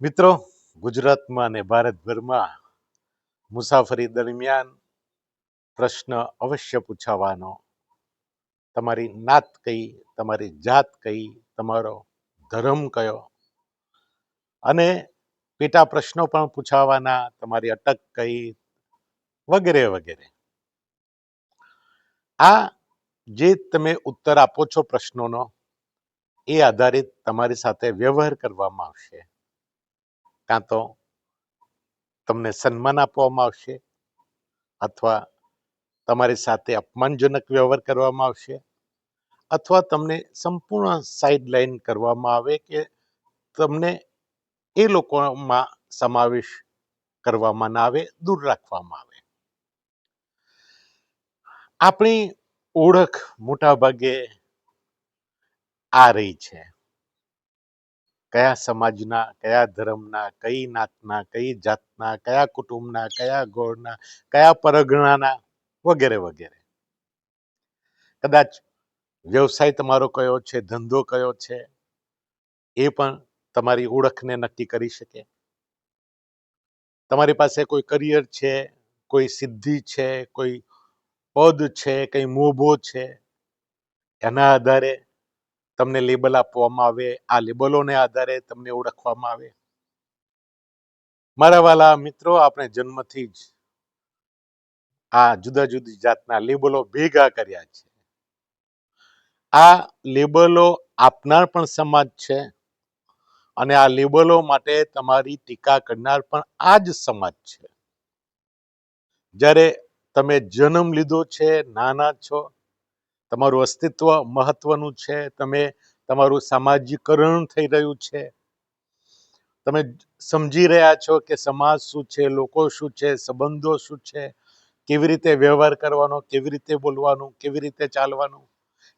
મિત્રો, ગુજરાતમાં અને ભારતભરમાં મુસાફરી દરમિયાન પ્રશ્ન અવશ્ય પૂછાવાનો. તમારી નાત કઈ, તમારી જાત કઈ, તમારો ધર્મ કયો? અને પેટા પ્રશ્નો પણ પૂછાવાના, તમારી અટક કઈ, વગેરે વગેરે. આ જે તમે ઉત્તર આપો છો પ્રશ્નોનો, એ આધારિત તમારી સાથે વ્યવહાર કરવામાં આવશે. કાં તો તમને સન્માન આપવામાં આવશે અથવા તમારી સાથે અપમાનજનક વ્યવહાર કરવામાં આવશે અથવા તમને સંપૂર્ણ સાઇડલાઇન કરવામાં આવે કે તમને એ લોકોમાં સમાવેશ કરવામાં ના આવે, દૂર રાખવામાં આવે. આપણી ઓળખ મોટાભાગે આ રહી છે. કયા સમાજના, કયા ધર્મના, કઈ નાતના, કઈ જાતના, કયા કુટુંબના, કયા ગોળના, કયા પરગણાના વગેરે વગેરે. કદાચ વ્યવસાય તમારો કયો છે, ધંધો કયો છે, એ પણ તમારી ઓળખને નક્કી કરી શકે. તમારી પાસે કોઈ કરિયર છે, કોઈ સિદ્ધિ છે, કોઈ પદ છે, કઈ મોભો છે, એના આધારે તમને લેબલ આપવામાં આવે, આ લેબલોને આધારે તમને ઓળખવામાં આવે. મારા વાલા મિત્રો, આપણે જન્મથી જ આ જુદા જુદી જાતના લેબલો ભેગા કર્યા છે. આ લેબલો આપનાર પણ સમાજ છે અને આ લેબલો માટે તમારી ટીકા કરનાર પણ આ જ સમાજ છે. જ્યારે તમે જન્મ લીધો છે, નાના છો તમારું અસ્તિત્વ મહત્વનું છે, તમે તમારું સામાજિકરણ થઈ રહ્યું છે. તમે સમજી રહ્યા છો કે સમાજ શું છે, લોકો શું છે, સંબંધો શું છે, કેવી રીતે વ્યવહાર કરવાનો, કેવી રીતે બોલવાનું, કેવી રીતે ચાલવાનું,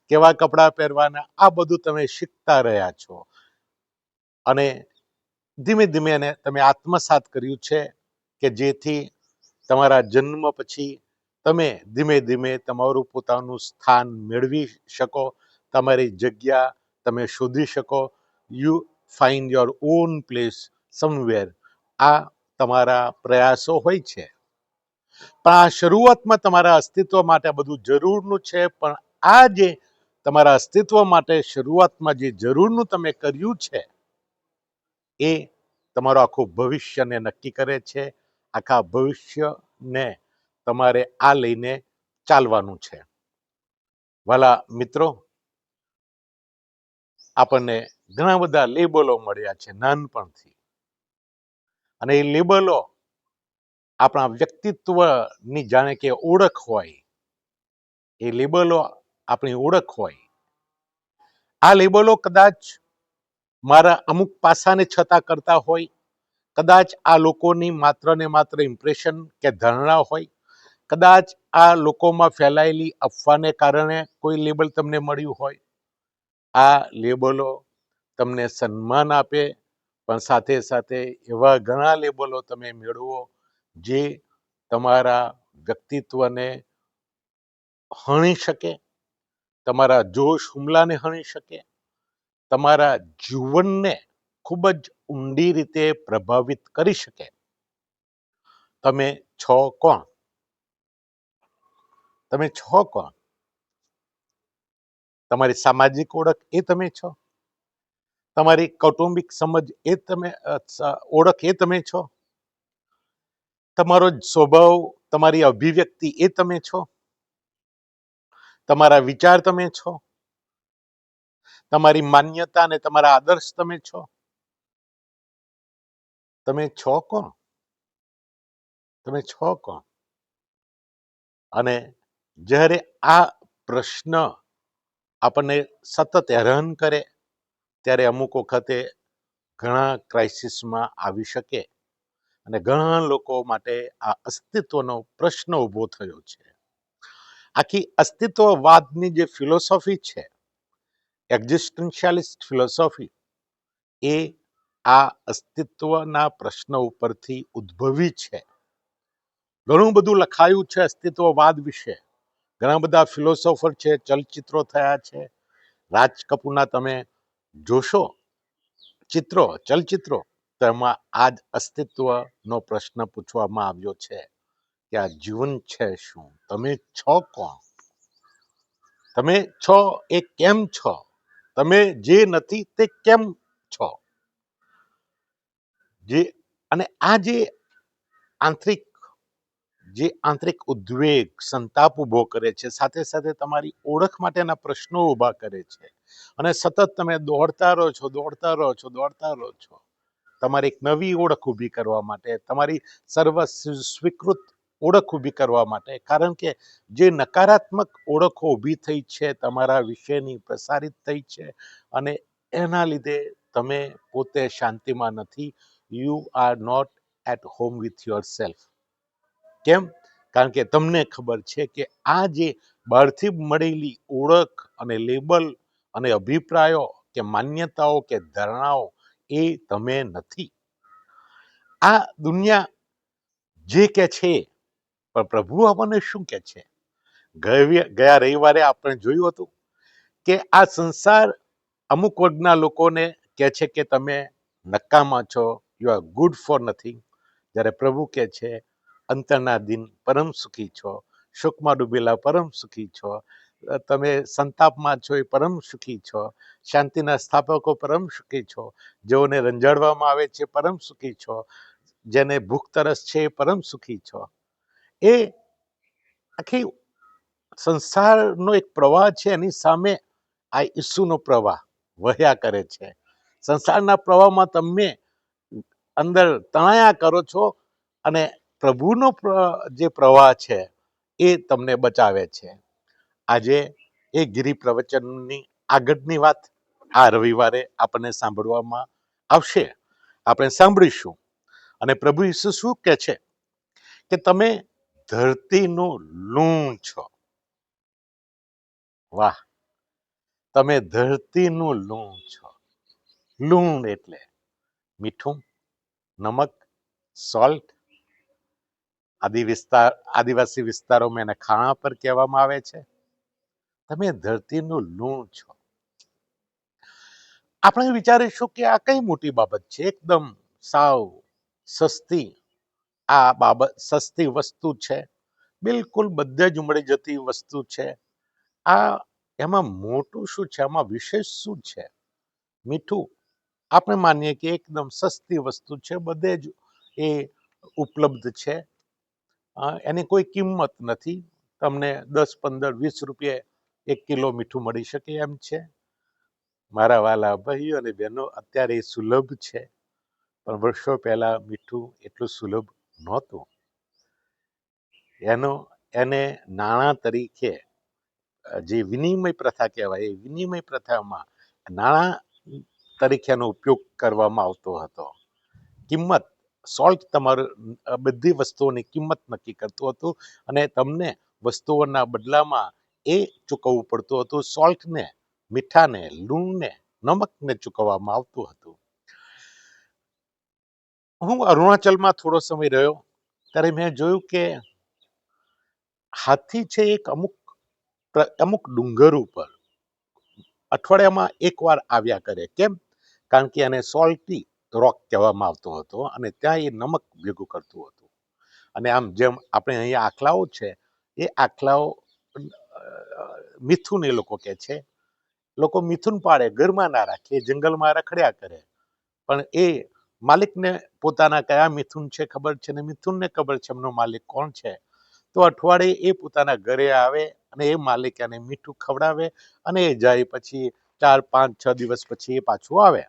કેવા કપડાં પહેરવાના, આ બધું તમે શીખતા રહ્યા છો. અને ધીમે ધીમે એને તમે આત્મસાત કર્યું છે કે જેથી તમારા જન્મ પછી તમે ધીમે ધીમે તમારું પોતાનું સ્થાન મેળવી શકો, તમારી જગ્યા તમે શોધી શકો. You find your own place somewhere આ તમારા પ્રયાસો હોય છે. પણ આ શરૂઆતમાં તમારા અસ્તિત્વ માટે બધું જરૂરનું છે, પણ આ જે તમારા અસ્તિત્વ માટે શરૂઆતમાં જે જરૂરનું તમે કર્યું છે, એ તમારું આખું ભવિષ્યને નક્કી કરે છે. આખા ભવિષ્યને તમારે આ લઈને ચાલવાનું છે. વાલા મિત્રો, આપણને ઘણા બધા લેબલો મળ્યા છે નાનપણથી. અને એ લેબલો આપણા વ્યક્તિત્વની જાણે કે ઓળખ હોય, એ લેબલો આપણી ઓળખ હોય. આ લેબલો કદાચ મારા અમુક પાસાને છતાં કરતા હોય, કદાચ આ લોકોની માત્ર ને માત્ર ઇમ્પ્રેશન કે ધારણા હોય કદાચ આ લોકોમાં ફેલાયેલી અફવાને કારણે કોઈ લેબલ તમને મળ્યું હોય, આ લેબલો તમને સન્માન આપે, પણ સાથે સાથે એવા ઘણા લેબલો તમે મેળવો જે તમારા વ્યક્તિત્વને હણી શકે, તમારા જોશ હુમલાને હણી શકે, તમારા જીવનને ખૂબ જ ઊંડી રીતે પ્રભાવિત કરી શકે. તમે છો કોણ? તમે છો કોણ? તમારી સામાજિક ઓળખ એ તમે છો? તમારી કૌટુંબિક સમજ એ તમે ઓળખ એ તમે છો? તમારો સ્વભાવ, તમારી અભિવ્યક્તિ એ તમે છો? તમારા વિચાર તમે છો? તમારી માન્યતા અને તમારા આદર્શ તમે છો? તમે છો કોણ? તમે છો કોણ? અને જ્યારે આ પ્રશ્ન આપણને સતત હેરાન કરે, ત્યારે અમુક વખતે ઘણા ક્રાઇસિસમાં આવી શકે અને ઘણા લોકો માટે આ અસ્તિત્વનો પ્રશ્ન ઊભો થયો છે. આખી અસ્તિત્વવાદની જે ફિલોસોફી છે એક્ઝિસ્ટન્શિયાલિસ્ટ ફિલોસોફી એ આ અસ્તિત્વના પ્રશ્ન ઉપરથી ઉદ્ભવી છે. ઘણું બધું લખાયું છે અસ્તિત્વવાદ વિશે. ઘણા બધા ફિલોસોફર છે, ચલચિત્રો થયા છે. રાજ કપૂરના તમે જોશો ચિત્રો, ચલચિત્રો તેમાં આ જ અસ્તિત્વનો પ્રશ્ન પૂછવામાં આવ્યો છે કે આ જીવન છે શું? તમે છો કોણ? તમે છો એ કેમ છો? તમે જે નથી તે કેમ છો? જે અને આ જે આંતરિક જે આંતરિક ઉદ્વેગ, સંતાપ ઊભો કરે છે, સાથે સાથે તમારી ઓળખ માટેના પ્રશ્નો ઊભા કરે છે. અને સતત તમે દોડતા રહો છો, દોડતા રહો છો, દોડતા રહો છો. તમારી એક નવી ઓળખ ઊભી કરવા માટે, તમારી સર્વ સ્વીકૃત ઓળખ ઊભી કરવા માટે, કારણ કે જે નકારાત્મક ઓળખો ઊભી થઈ છે, તમારા વિશેની પ્રસારિત થઈ છે અને એના લીધે તમે પોતે શાંતિમાં નથી. You are not at home with yourself કેમ? કારણ કે તમને ખબર છે કે આ જે બહારથી મળેલી ઓળખ અને લેબલ અને અભિપ્રાયો કે માન્યતાઓ કે ધારણાઓ એ તમે નથી. આ દુનિયા જે કે છે, પણ પ્રભુ આપણને શું કે છે? ગયે- રવિવારે આપણે જોયું હતું કે આ સંસાર અમુક વર્ગના લોકોને કહે છે કે તમે નકામા છો you are good for nothing જ્યારે પ્રભુ કહે છે અંતરના દિન પરમ સુખી છો. શોકમાં ડૂબેલા પરમ સુખી છો. તમે સંતાપમાં છો એ પરમ સુખી છો. શાંતિના સ્થાપકો પરમ સુખી છો. જેઓને રંજાડવામાં આવે છે પરમ સુખી છો. જેને ભૂખ તરસ છે એ પરમ સુખી છો. એ આખી સંસારનો એક પ્રવાહ છે, એની સામે આ ઈસુનો પ્રવાહ વહ્યા કરે છે. સંસારના પ્રવાહમાં તમે અંદર તણાયા કરો છો અને પ્રભુનો પ્ર- જે પ્રવાહ છે, એ તમને બચાવે છે. આજે એ ગિરી પ્રવચનની આગળની વાત આ રવિવારે આપણને સાંભળવામાં આવશે. આપણે સાંભળીશું. અને પ્રભુ ઈસુ શું કહે છે? કે તમે ધરતીનું લૂણ છો. વાહ! તમે ધરતીનું લૂણ છો. લૂણ એટલે મીઠું, નમક, સોલ્ટ આદિ વિસ્તાર આદિવાસી વિસ્તારોમાં એને ખાણા પર કહેવામાં આવે છે. તમે ધરતીનું લૂણ છો. આપણે વિચારીશું કે આ કઈ મોટી બાબત છે? એકદમ સાવ સસ્તી આ બાબત, સસ્તી વસ્તુ છે. બિલકુલ બધે જ મળી જતી વસ્તુ છે. આ એમાં મોટું શું છે? આમાં વિશેષ શું છે? મીઠું. આપણે માનીએ કે એકદમ સસ્તી વસ્તુ છે. બધે જ એ ઉપલબ્ધ છે. એની કોઈ કિંમત નથી. તમને દસ, પંદર, વીસ રૂપિયે એક કિલો મીઠું મળી શકે એમ છે. મારા વાલા ભાઈઓ અને બહેનો, અત્યારે એ સુલભ છે. પણ વર્ષો પહેલાં મીઠું એટલું સુલભ નહોતું. એનો, એને નાણાં તરીકે, જે વિનિમય પ્રથા કહેવાય, એ વિનિમય પ્રથામાં નાણાં તરીકેનો ઉપયોગ કરવામાં આવતો હતો. કિંમત સોલ્ટ તમારું બધી વસ્તુઓની કિંમત નક્કી કરતું હતું અને તમને વસ્તુઓના બદલામાં એ ચૂકવવું પડતું હતું. સોલ્ટને, મીઠાને, લૂણને, નમકને ચૂકવવામાં આવતું હતું. હું અરુણાચલમાં થોડો સમય રહ્યો ત્યારે મેં જોયું કે હાથી છે એક અમુક અમુક ડુંગર ઉપર. અઠવાડિયામાં એકવાર આવ્યા કરે. કેમ? કારણ કે એને સોલ્ટી રોક કહેવામાં આવતો હતો અને ત્યાં એ નમક ભેગું કરતું હતું. અને આમ જેમ આપણે અહીંયા આખલાઓ છે, એ આખલાઓ મિથુન એ લોકો કહે છે. લોકો મિથુન પાડે, ઘરમાં ના રાખે જંગલમાં રખડ્યા કરે. પણ એ માલિકને પોતાના કયા મિથુન છે ખબર છે ને મિથુનને ખબર છે એમનો માલિક કોણ છે? તો અઠવાડિયે એ પોતાના ઘરે આવે અને એ માલિક એને મીઠું ખવડાવે અને એ જાય પછી ચાર, પાંચ, છ દિવસ પછી એ પાછું આવે.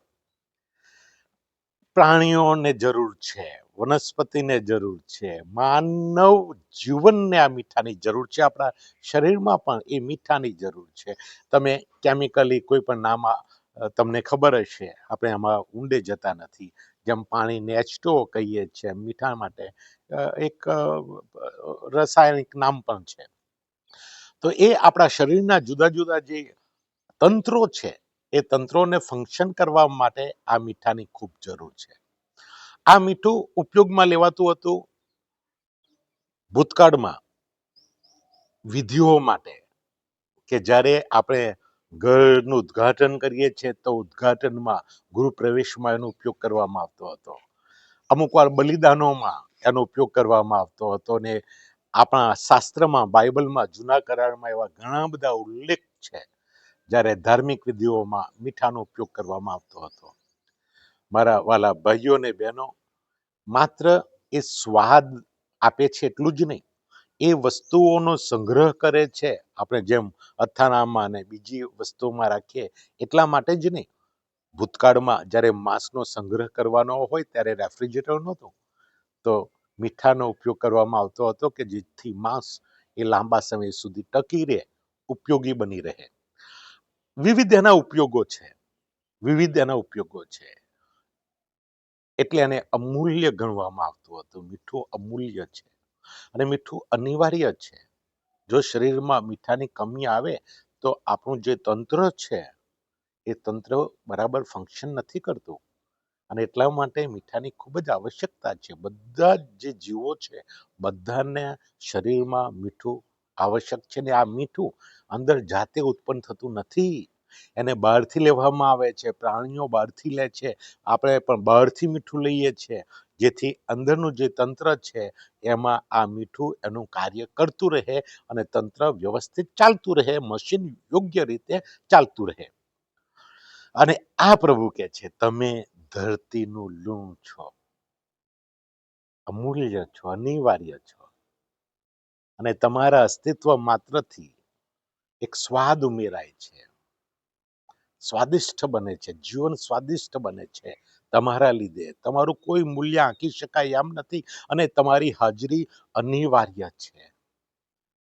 પ્રાણીઓને જરૂર છે, વનસ્પતિને જરૂર છે, માનવ જીવનને આ મીઠાની જરૂર છે, આપણા શરીરમાં પણ એ મીઠાની જરૂર છે. તમે કેમિકલી કોઈ પણ નામ તમને ખબર હશે, આપણે આમાં ઊંડે જતા નથી. જેમ પાણીને એચટો કહીએ છીએ મીઠા માટે એક રાસાયણિક નામ પણ છે. તો એ આપણા શરીરના જુદા જુદા જે તંત્રો છે એ તંત્રોને ફંક્શન કરવા માટે આ મીઠાની ખૂબ જરૂર છે. આ મીઠું ઉપયોગમાં લેવાતું હતું ભૂતકાળમાં વિધિઓ માટે કે જ્યારે આપણે ઘરનું ઉદ્ઘાટન કરીએ છીએ તો ઉદ્ઘાટનમાં ગૃહ પ્રવેશમાં એનો ઉપયોગ કરવામાં આવતો હતો. અમુક વાર બલિદાનોમાં એનો ઉપયોગ કરવામાં આવતો હતો ને આપણા શાસ્ત્રમાં, બાઇબલમાં, જૂના કરારમાં એવા ઘણા બધા ઉલ્લેખ છે જ્યારે ધાર્મિક વિધિઓમાં મીઠાનો ઉપયોગ કરવામાં આવતો હતો. મારા વાલા ભાઈઓ અને બહેનો, માત્ર એ સ્વાદ આપે છે એટલું જ નહીં, એ વસ્તુઓનો સંગ્રહ કરે છે. આપણે જેમ અથાણામાં અને બીજી વસ્તુઓમાં રાખીએ એટલા માટે જ નહીં. ભૂતકાળમાં જ્યારે માંસનો સંગ્રહ કરવાનો હોય ત્યારે રેફ્રિજરેટર નહોતું. તો મીઠાનો ઉપયોગ કરવામાં આવતો હતો કે જેથી માંસ એ લાંબા સમય સુધી ટકી રહે, ઉપયોગી બની રહે. વિવિધ એના ઉપયોગો છે. વિવિધ એના ઉપયોગો છે. એટલે એને અમૂલ્ય ગણવામાં આવતું હતું. મીઠું અમૂલ્ય છે. અને મીઠું અનિવાર્ય છે. જો શરીરમાં મીઠાની કમી આવે, તો આપણું જે તંત્ર છે, એ તંત્ર બરાબર ફંક્શન નથી કરતું. અને એટલા માટે મીઠાની ખૂબ જ આવશ્યકતા છે. બધા જ જે જીવો છે, બધાને શરીરમાં મીઠું આવશ્યક છે ને આ મીઠું અંદર જાતે ઉત્પન્ન થતું નથી. એને બહારથી લેવામાં આવે છે, પ્રાણીઓ બહારથી લે છે. આપણે પણ બહારથી મીઠું લઈએ છીએ. જેથી અંદરનું જે તંત્ર છે, એમાં આ મીઠું એનું કાર્ય કરતું રહે અને તંત્ર વ્યવસ્થિત ચાલતું રહે, મશીન યોગ્ય રીતે ચાલતું રહે. અને આ પ્રભુ કે છે, તમે ધરતીનું લૂણ છો, અમૂલ્ય છો, અનિવાર્ય છો. અને તમારા અસ્તિત્વ માત્રથી એક સ્વાદ ઉમેરાય છે. સ્વાદિષ્ટ બને છે. જીવન સ્વાદિષ્ટ બને છે તમારા લીધે. તમારું કોઈ મૂલ્ય આંકી શકાય એમ નથી અને તમારી હાજરી અનિવાર્ય છે.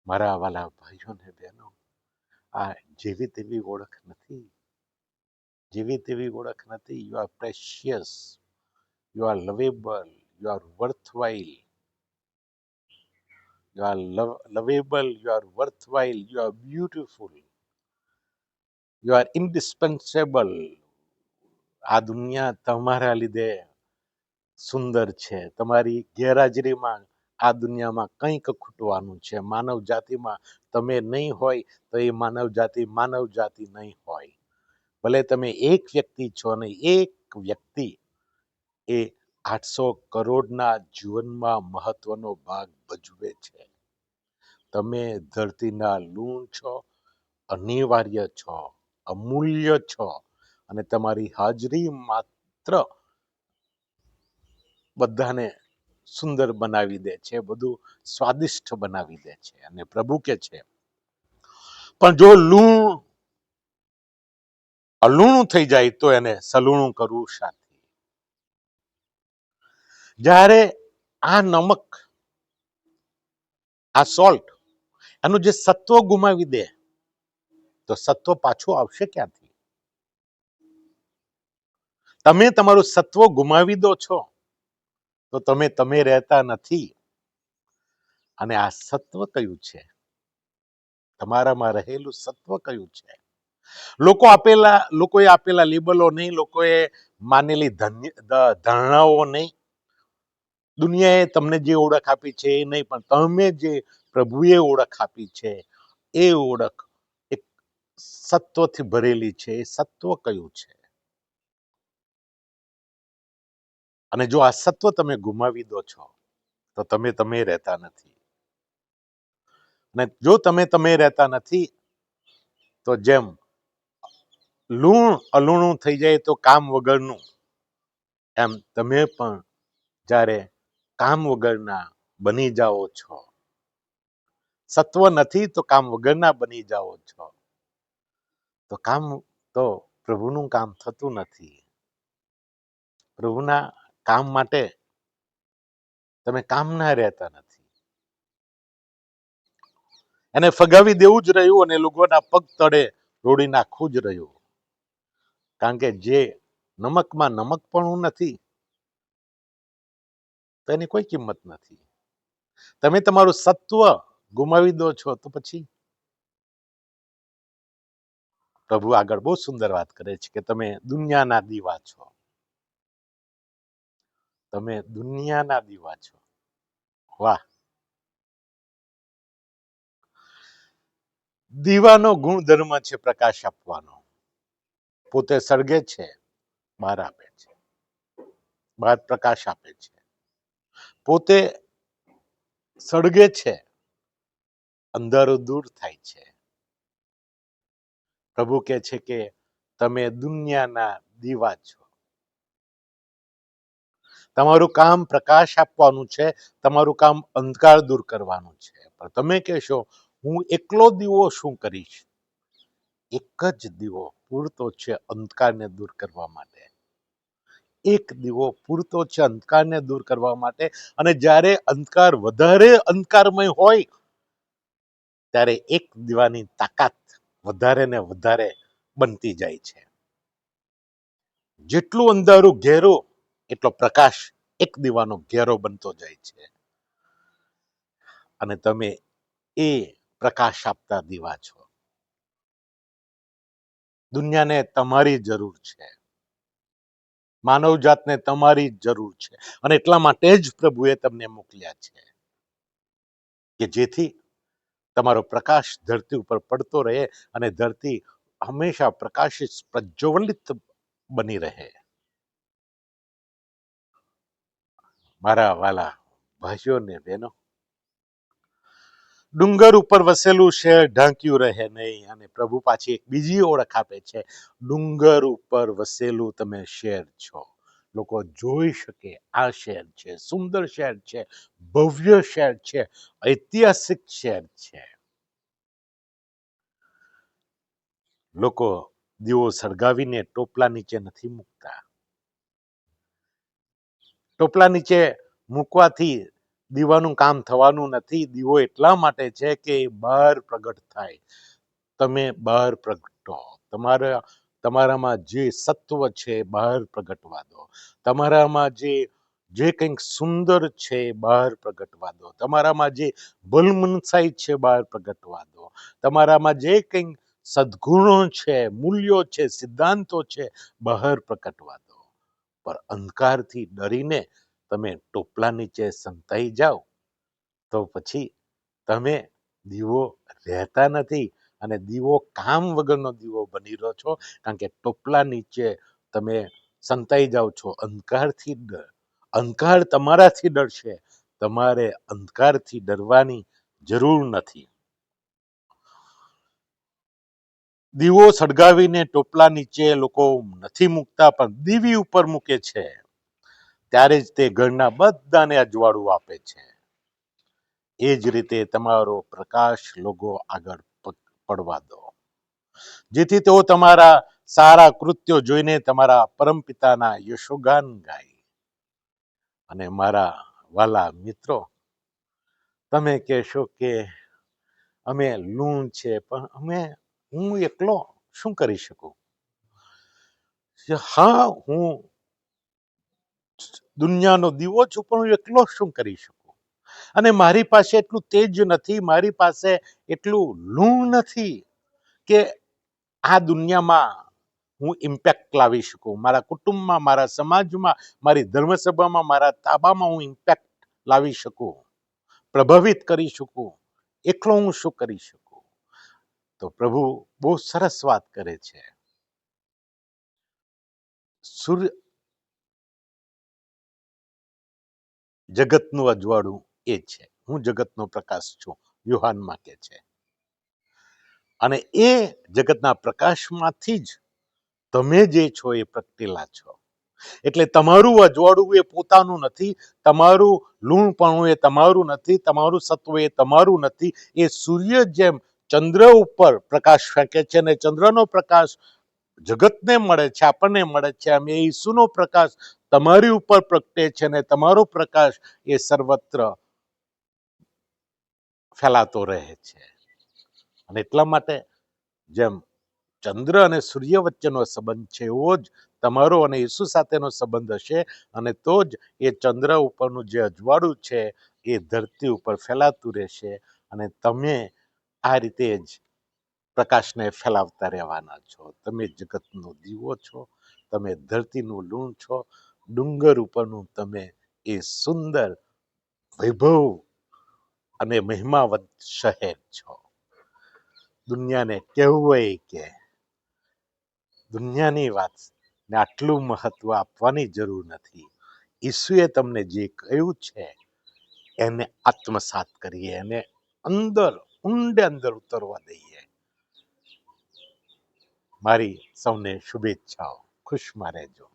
મારા વાલા ભાઈઓ ને બહેનો, આ જેવી તેવી ઓળખ નથી. જેવી તેવી ઓળખ નથી. You are precious you are lovable you are worthwhile you are lovable you are worthwhile, you are beautiful you are indispensable. આ દુનિયા તમારા લીધે સુંદર છે. તમારી ગેરહાજરીમાં આ દુનિયામાં કંઈક ખૂટવાનું છે. માનવ જાતિમાં તમે નહીં હોય તો એ માનવ જાતિ માનવ જાતિ નહીં હોય. ભલે તમે એક વ્યક્તિ છો અને એક વ્યક્તિ એ આઠસો કરોડના જીવનમાં મહત્વનો ભાગ ભજવે છે. તમે ધરતીના લૂણ છો, અનિવાર્ય છો, અમૂલ્ય છો અને તમારી હાજરી માત્ર બધાને સુંદર બનાવી દે છે, બધું સ્વાદિષ્ટ બનાવી દે છે અને પ્રભુ કે છે. પણ જો લૂણ અલૂણું થઈ જાય તો એને સલૂણું કરવું શાથી જ્યારે આ નમક, આ સોલ્ટ એનું જે સત્વ ગુમાવી દે, તો સત્વ પાછું આવશે ક્યાંથી? તમે તમારું સત્વ ગુમાવી દો છો, તો તમે તમે રહેતા નથી. અને આ સત્વ કયું છે? તમારામાં રહેલું સત્વ કયું છે? લોકો આપેલા, લોકોએ આપેલા લેબલો નહીં, લોકોએ માનેલી ધન્ય ધારણાઓ નહીં. દુનિયાએ તમને જે ઓળખ આપી છે, એ નહીં, પણ તમે જે પ્રભુએ ઓળખ આપી છે, એ ઓળખ એક સત્વથી ભરેલી છે. એ સત્વ કયું છે? અને જો આ સત્વ તમે ગુમાવી દો છો, તો તમે તમે રહેતા નથી. અને જો તમે તમે રહેતા નથી, તો જેમ લૂણ અલૂણું થઈ જાય તો કામ વગરનું, એમ તમે પણ જ્યારે કામ વગરના બની જાઓ છો. સત્વ નથી તો કામ વગરના બની જાઓ છો. તો કામ તો પ્રભુનું કામ થતું નથી. પ્રભુના કામ માટે તમે કામના રહેતા નથી. એને ફગાવી દેવું જ રહ્યું અને લોકોના પગ તળે રોડી નાખવું જ રહ્યું. કારણ કે જે નમકમાં નમક પણ નથી તો એની કોઈ કિંમત નથી. તમે તમારું સત્વ ગુમાવી દો છો તો પછી? પ્રભુ આગળ બહુ સુંદર વાત કરે છે કે તમે દુનિયાના દીવા છો. તમે દુનિયાના દીવા છો. વાહ! દીવાનો ગુણધર્મ છે પ્રકાશ આપવાનો. પોતે સળગે છે બહાર આપે છે. બહાર પ્રકાશ આપે છે. પોતે સળગે છે, અંધારું દૂર થાય છે. પ્રભુ કહે છે કે તમે દુનિયાના દીવા છો. તમારું કામ પ્રકાશ આપવાનું છે, તમારું કામ અંધકાર દૂર કરવાનું છે. પણ તમે કહેશો, હું એકલો દીવો શું કરીશ? એક જ દીવો પૂરતો છે અંધકારને દૂર કરવા માટે. એક દીવો પૂરતો છે અંધકારને દૂર કરવા માટે. અને જ્યારે અંધકાર વધારે અંધકારમય હોય, ત્યારે એક દીવાની તાકાત વધારે ને વધારે બનતી જાય છે. જેટલું અંધારું ઘેરો, એટલો પ્રકાશ એક દીવાનો ઘેરો બનતો જાય છે. અને તમે એ પ્રકાશ આપતા દીવા છો. દુનિયાને તમારી જરૂર છે. માનવ જાતને તમારી જ જરૂર છે. અને એટલા માટે જ પ્રભુએ તમને મોકલ્યા છે કે જેથી તમારો પ્રકાશ ધરતી ઉપર પડતો રહે અને ધરતી હંમેશા પ્રકાશિત, પ્રજ્વલિત બની રહે. મારા વાલા ભાઈઓ ને બહેનો ડુંગર ઉપર વસેલું શહેર ઢાંક્યું રહે નહીં અને પ્રભુ પાછી એક બીજી ઓળખ આપે છે. ડુંગર ઉપર વસેલું તમે શહેર છો. લોકો જોઈ શકે આ શહેર છે, સુંદર શહેર છે, ભવ્ય શહેર છે, ઐતિહાસિક શહેર છે. લોકો દીવો સળગાવીને ટોપલા નીચે નથી મૂકતા. ટોપલા નીચે મૂકવાથી દીવાનું કામ થવાનું નથી, દીવો એટલા માટે છે કે બહાર પ્રગટ થાય. તમે બહાર પ્રગટો. તમારા, તમારામાં જે સત્વ છે બહાર પ્રગટવા દો. તમારામાં જે જે કંઈક સુંદર છે બહાર પ્રગટવા દો. તમારામાં જે ભલમનસાઈ છે બહાર પ્રગટવા દો. તમારામાં જે કંઈક સદગુણો છે, મૂલ્યો છે, સિદ્ધાંતો છે બહાર પ્રગટવા દો. પણ અંધકારથી ડરીને તમે ટોપલા નીચે સંતાઈ જાઓ, તો પછી તમે દીવો રહેતા નથી અને દીવો કામ વગરનો દીવો બની રહ્યો છો, કારણ કે ટોપલા નીચે તમે સંતાઈ જાઓ છો. અંધકારથી અંધકાર તમારાથી ડરશે તમારે અંધકારથી ડરવાની જરૂર નથી. દીવો સળગાવીને ટોપલા નીચે લોકો નથી મૂકતા, પણ દીવી ઉપર મૂકે છે. ત્યારે જ તે ઘરના બધાને અજવાળું આપે છે. એ જ રીતે તમારો પ્રકાશ લોકો આગળ પડવા દો. જેથી તેઓ તમારા સારા કૃત્યો જોઈને તમારા પરમપિતાના યશોગાન ગાય. અને મારા વાલા મિત્રો, તમે કહેશો કે અમે લૂણ છે, પણ અમે, હું એકલો શું કરી શકું? હા, હું દુનિયાનો દીવો છું પણ હું એકલો શું કરી શકું? અને મારી પાસે એટલું તેજ નથી, મારી પાસે એટલું લૂણ નથી કે આ દુનિયામાં હું ઇમ્પેક્ટ લાવી શકું. મારા કુટુંબમાં, મારા સમાજમાં, મારી ધર્મસભામાં, મારા તાબામાં હું ઇમ્પેક્ટ લાવી શકું. પ્રભાવિત કરી શકું. એકલો હું શું કરી શકું? તો પ્રભુ બહુ સરસ વાત કરે છે. સૂર્ય જગતનું અજવાળું એ છે. હું જગતનો પ્રકાશ છું. યુહાનમાં કે છે. અને એ જગતના પ્રકાશમાંથી જ તમે જે છો એ પ્રગટેલા છો. એટલે તમારું અજવાળું એ પોતાનું નથી. તમારું લૂણપણું એ તમારું નથી. તમારું સત્વ એ તમારું નથી. એ સૂર્ય જેમ ચંદ્ર ઉપર પ્રકાશ ફેંકે છે અને ચંદ્રનો પ્રકાશ જગતને મળે છે, આપણને મળે છે. અમે ઈસુનો પ્રકાશ તમારી ઉપર પ્રગટે છે અને તમારો પ્રકાશ એ સર્વત્ર ફેલાતો રહે છે. અને એટલા માટે જેમ ચંદ્ર અને સૂર્ય વચ્ચેનો સંબંધ છે, એવો જ તમારો અને ઈસુ સાથેનો સંબંધ હશે. અને તો જ એ ચંદ્ર ઉપરનું જે અજવાળું છે, એ ધરતી ઉપર ફેલાતું રહેશે. અને તમે આ રીતે જ પ્રકાશને ફેલાવતા રહેવાના છો. તમે જગતનો દીવો છો, તમે ધરતીનું લૂણ છો ડુંગર ઉપરનું તમે એ સુંદર વૈભવ અને મહિમાવત શહેર છો. દુનિયાને કહેવું કે દુનિયાની વાત ને આટલું મહત્વ આપવાની જરૂર નથી. ઈસુએ તમને જે કહ્યું છે એને આત્મસાત કરીએ, એને અંદર, ઊંડે અંદર ઉતરવા દઈએ. મારી સૌને શુભેચ્છાઓ. ખુશમાં રહેજો.